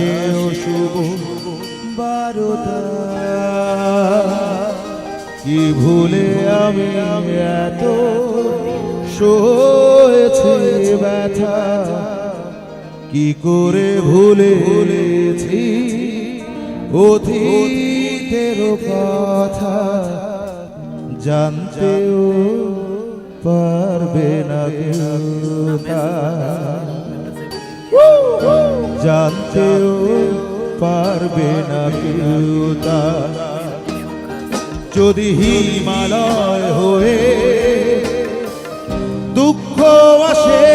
আসে শুভ বারোটা। কি ভুলে আমি এত সয়েছি ব্যথা? কি করে ভুলে ভুলেছি অতীতের কথা? জানতেও পারবে না তা। জানতেও পারবে না কেউ তা। যদি হিমালয় হয়ে দুঃখ আসে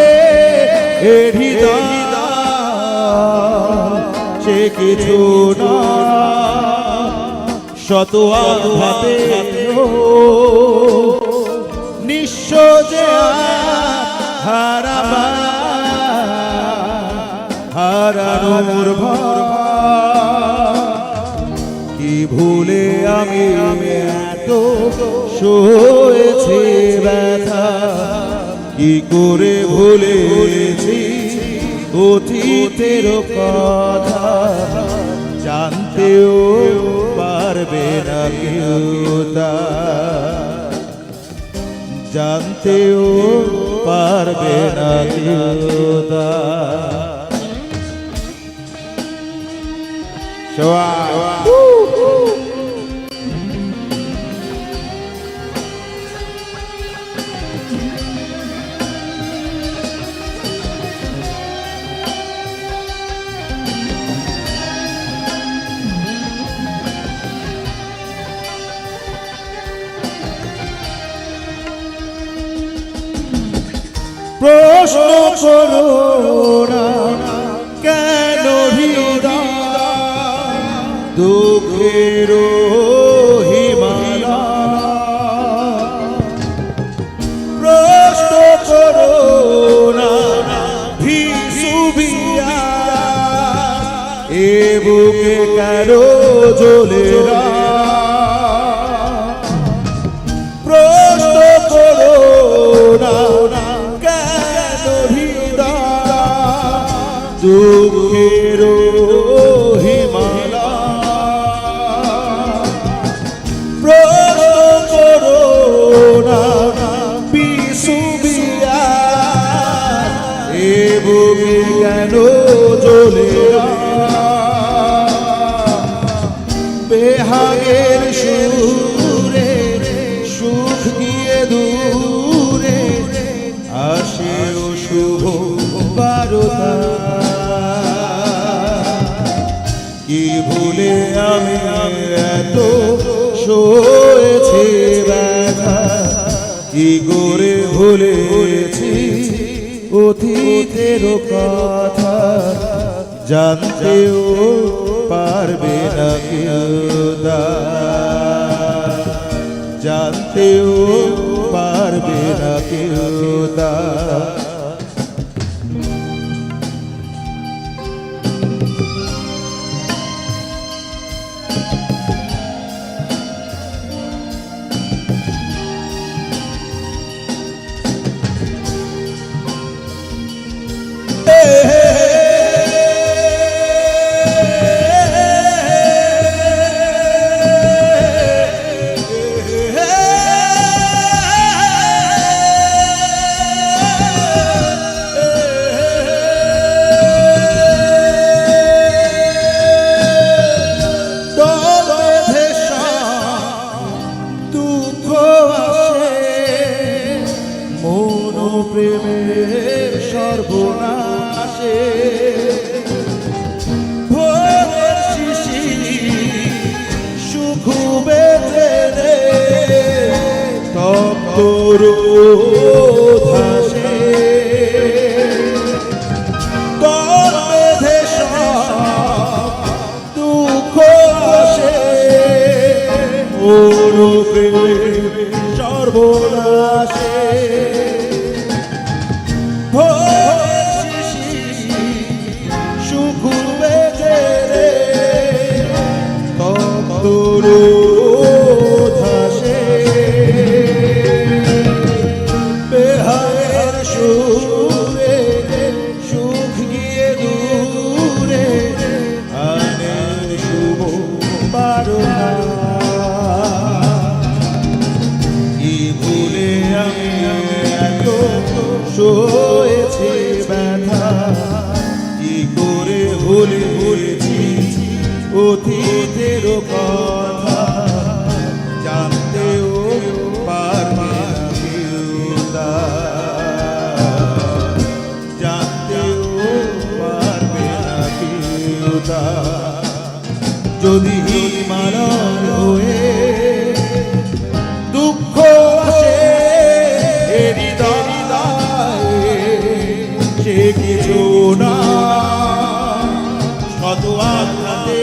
সে কিছু না শত আঘাতে নিঃস্ব যে হারাবা হারানোর কি ভুলে আমি আমি এত সয়েছি ব্যথা? কি করে ভুলে ভুলেছি অতীতের কথা? জানতেও পারবে না কেউ। জানতেও পারবে না কেউ তা। Shoah. প্রশ্ন করো না দুঃখের হিমালয় প্রশ্ন করো না ভিসুবিয়া এ বুকে কেন জ্বলে প্রশ্ন করো না, কেন হৃদয়? দুঃখের কেন জ্বলে বেহাগের সুরে সুখ গিয়ে দূরে আসে ও শুভ বারোটা কি ভুলে আমি এত সয়েছি ব্যথা? কি করে ভুলে অতীতের কথা জানতেও পারবে না কেউদা জানতেও পারবে না কেউ তপ্তর ধাসে দুঃখ আসে। ওর সর্বনাশে অতীতের কথা জানতেও পারবে না কেউ। জানতেও পারবে না কেউ। যদি হিমালয় হয়ে দুঃখ আসে সে কিছু না শত আঘাতে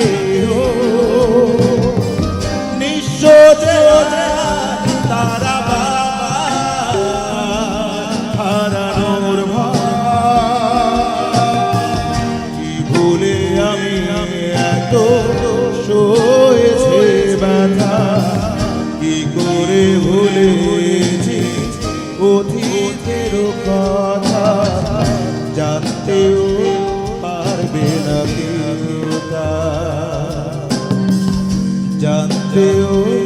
জানতেও পারবে